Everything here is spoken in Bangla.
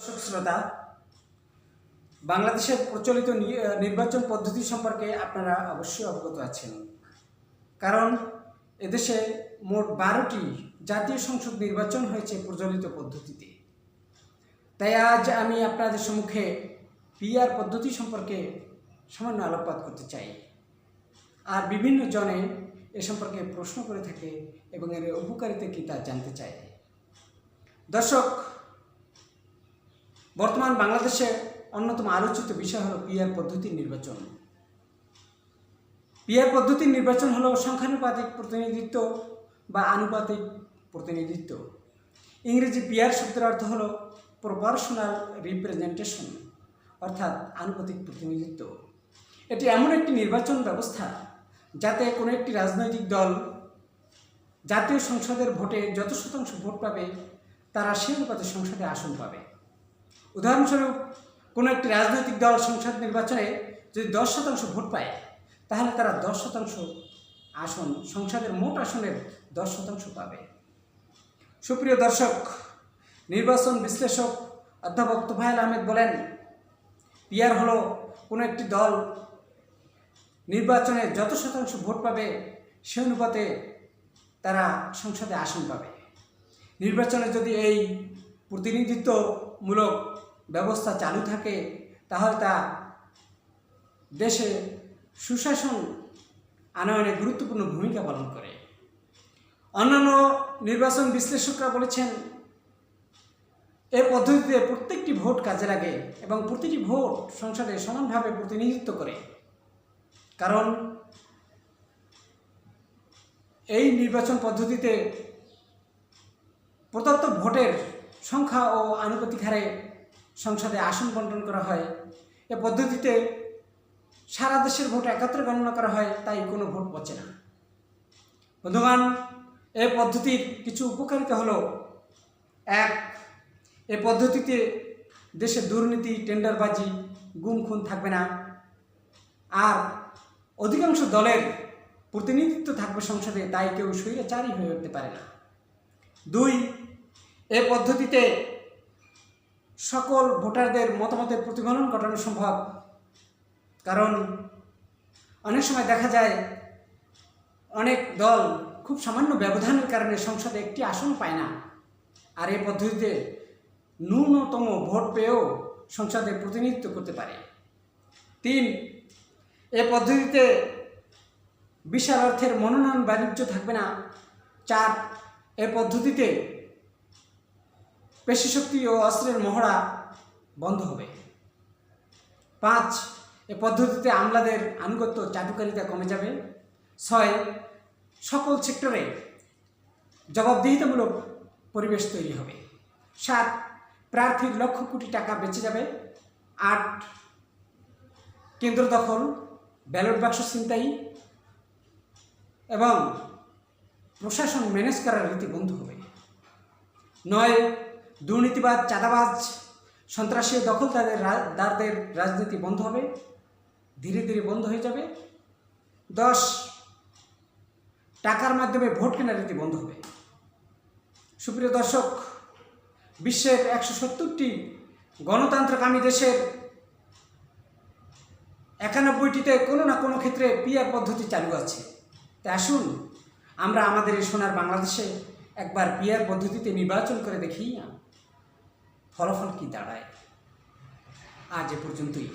দর্শক শ্রোতা, বাংলাদেশের প্রচলিত নির্বাচন পদ্ধতি সম্পর্কে আপনারা অবশ্যই অবগত আছেন। কারণ এদেশে মোট বারোটি জাতীয় সংসদ নির্বাচন হয়েছে প্রচলিত পদ্ধতিতে। তাই আজ আমি আপনাদের সম্মুখে পিআর পদ্ধতি সম্পর্কে সামান্য আলোকপাত করতে চাই। আর বিভিন্ন জনে এ সম্পর্কে প্রশ্ন করে থাকে এবং এর উপকারিতা কী তা জানতে চায় দর্শক বর্তমান বাংলাদেশে অন্যতম আলোচিত বিষয় হলো পিআর পদ্ধতির নির্বাচন। পিআর পদ্ধতির নির্বাচন হলো সংখ্যানুপাতিক প্রতিনিধিত্ব বা আনুপাতিক প্রতিনিধিত্ব। ইংরেজি পিআর শব্দের অর্থ হলো প্রপোর্শনাল রিপ্রেজেন্টেশন অর্থাৎ আনুপাতিক প্রতিনিধিত্ব। এটি এমন একটি নির্বাচন ব্যবস্থা যাতে কোনো একটি রাজনৈতিক দল জাতীয় সংসদের ভোটে যত শতাংশ ভোট পাবে, তারা সে অনুপাতে সংসদে আসন পাবে। উদাহরণস্বরূপ, কোনো একটি রাজনৈতিক দল সংসদ নির্বাচনে যদি দশ শতাংশ ভোট পায়, তাহলে তারা দশ শতাংশ আসন, সংসদের মোট আসনের দশ শতাংশ পাবে। সুপ্রিয় দর্শক, নির্বাচন বিশ্লেষক অধ্যাপক তোফায়েল আহমেদ বলেন পিয়ার হলো কোনো একটি দল নির্বাচনে যত শতাংশ ভোট পাবে, সে অনুপাতে তারা সংসদে আসন পাবে। নির্বাচনে যদি এই প্রতিনিধিত্বমূলক ব্যবস্থা চালু থাকে, তাহলে তা দেশে সুশাসন আনয়নে গুরুত্বপূর্ণ ভূমিকা পালন করে। অন্যান্য নির্বাচন বিশ্লেষকরা বলেছেন, এ পদ্ধতিতে প্রত্যেকটি ভোট কাজে লাগে এবং প্রতিটি ভোট সংসদে সমানভাবে প্রতিনিধিত্ব করে। কারণ, এই নির্বাচন পদ্ধতিতে প্রদত্ত ভোটের সংখ্যা ও আনুপাতিক হারে সংসদে আসন বন্টন করা হয়। এ পদ্ধতিতে সারা দেশের ভোট একত্রে গণনা করা হয়, তাই কোনো ভোট পচে না। বন্ধুগণ, এ পদ্ধতির কিছু উপকারিতা হলো, এক, এ পদ্ধতিতে দেশে দুর্নীতি, টেন্ডারবাজি গুম খুন থাকবে না। আর, অধিকাংশ দলের প্রতিনিধিত্ব থাকবে সংসদে, তাই কেউ স্বৈরাচারী হয়ে উঠতে পারে না। দুই, এ পদ্ধতিতে সকল ভোটারদের মতামতের প্রতিফলন ঘটানো সম্ভব। কারণ অনেক সময় দেখা যায়, অনেক দল খুব সামান্য ব্যবধানের কারণে সংসদে একটি আসন পায় না। আর এই পদ্ধতিতে ন্যূনতম ভোট পেয়েও সংসদে প্রতিনিধিত্ব করতে পারে। তিন, এ পদ্ধতিতে বিশাল অর্থের মনোনয়ন বাণিজ্য থাকবে না। চার, এ পদ্ধতিতে পেশিশক্তি ও অস্ত্রের মহড়া বন্ধ হবে। পাঁচ, এ পদ্ধতিতে আমলাদের আনুগত্য চাটুকারিতা কমে যাবে। ছয়, সকল সেক্টরে জবাবদিহিতামূলক পরিবেশ তৈরি হবে। সাত, প্রার্থীর লক্ষ কোটি টাকা বেঁচে যাবে। আট, কেন্দ্র দখল, ব্যালট বাক্স ছিনতাই এবং প্রশাসন ম্যানেজ করার রীতি বন্ধ হবে। নয় দুর্নীতিবাদ চাঁদাবাজ, সন্ত্রাসী দখলদারদের রা- দারদের রাজনীতি বন্ধ হবে, ধীরে ধীরে বন্ধ হয়ে যাবে। দশ, টাকার মাধ্যমে ভোট কেনার রীতি বন্ধ হবে। সুপ্রিয় দর্শক, বিশ্বের একশো সত্তরটি গণতন্ত্রকামী দেশের একানব্বইটিতে কোনো না কোনো ক্ষেত্রে পিআর পদ্ধতি চালু আছে। তাই আসুন, আমরা আমাদের এই সোনার বাংলাদেশে একবার পিআর পদ্ধতিতে নির্বাচন করে দেখি। ফলাফল কি দাঁড়ায়? আজ এ পর্যন্তই।